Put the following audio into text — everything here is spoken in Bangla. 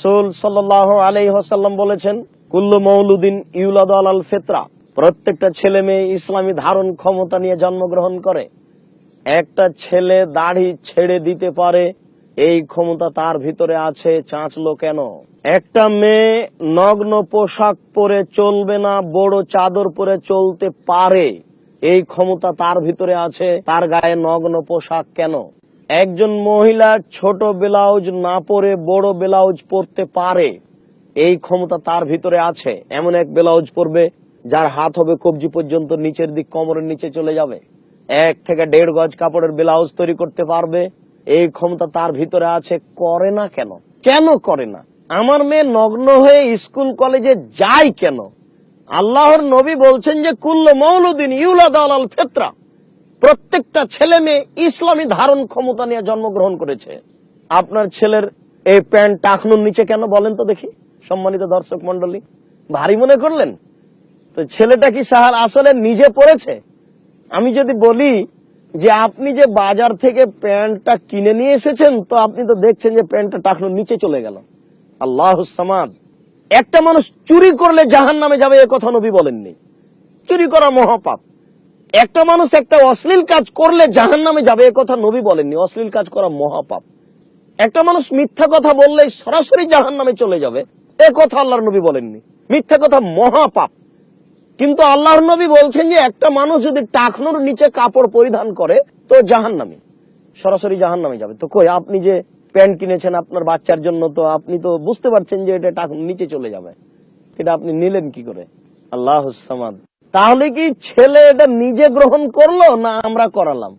সোল সাল্লাহ আলাই হাসাল্লাম বলেছেন, কুল্লু মৌলুদ্দিন ইউলাদ আল ফেতরা। প্রত্যেকটা ছেলে মেয়ে ইসলামী ধারণ ক্ষমতা নিয়ে জন্মগ্রহণ করে। একটা ছেলে দাড়ি ছেড়ে দিতে পারে, এই ক্ষমতা তার ভিতরে আছে, চাঁচলো কেন? একটা মেয়ে নগ্ন পোশাক পরে চলবে না, বড় চাদর পরে চলতে পারে, এই ক্ষমতা তার ভিতরে আছে, তার গায়ে নগ্ন পোশাক কেন? একজন মহিলা ছোট ব্লাউজ না পরে বড় ব্লাউজ পরতে পারে, এই ক্ষমতা তার ভিতরে আছে। এমন এক ব্লাউজ পরবে, যার হাত হবে কবজি পর্যন্ত নিচের দিক কোমরের নিচে চলে যাবে। এক থেকে দেড় গজ কাপড়ের ব্লাউজ তৈরি করতে পারবে, এই ক্ষমতা তার ভিতরে আছে। করে না কেন? কেন করে না? আমার মেয়ে নগ্ন হয়ে স্কুল, কলেজে যায় কেন? আল্লাহর নবী বলছেন যে, কুল্ল মৌলুদ্দিন ইউলাদ আল ফেতরা। প্রত্যেকটা ছেলে মেয়ে ইসলামী ধারণ ক্ষমতা নিয়ে জন্মগ্রহণ করেছে। আপনার ছেলের এই প্যান্ট টাকনুর নিচে কেন বলেন তো দেখি, সম্মানিত দর্শক মন্ডলী ভারী মনে করলেন? তো ছেলেটা কি সাহার আসলে নিজে পড়েছে আমি যদি বলি যে আপনি যে বাজার থেকে প্যান্টটা কিনে নিয়ে এসেছেন, তো আপনি তো দেখছেন যে প্যান্টটা টাকনুর নিচে চলে গেল। আল্লাহ সামাদ। একটা মানুষ চুরি করলে জাহান নামে যাবে এ কথা নবী বলেননি। চুরি করা মহাপাপ। একটা মানুষ একটা অশ্লীল কাজ করলে জাহান নামে যাবে, এ কথা নবী বলেননি। অশ্লীল কাজ করা মহাপাপ। একটা মানুষ মিথ্যা কথা বললে সরাসরি জাহান নামে চলে যাবে, এ কথা আল্লাহর নবী বলেননি। মিথ্যা কথা মহাপাপ। কিন্তু আল্লাহর নবী বলছেন যে, একটা মানুষ যদি টাকনোর নিচে কাপড় পরিধান করে, তো জাহান নামে সরাসরি জাহান নামে যাবে। তো কই, আপনি যে প্যান্ট কিনেছেন আপনার বাচ্চার জন্য, তো আপনি তো বুঝতে পারছেন যে এটা টাকনুর নিচে চলে যাবে। এটা আপনি নিলেন কি করে? আল্লাহ তাহলে কি ছেলে এটা নিজে গ্রহণ করল না আমরা করালাম?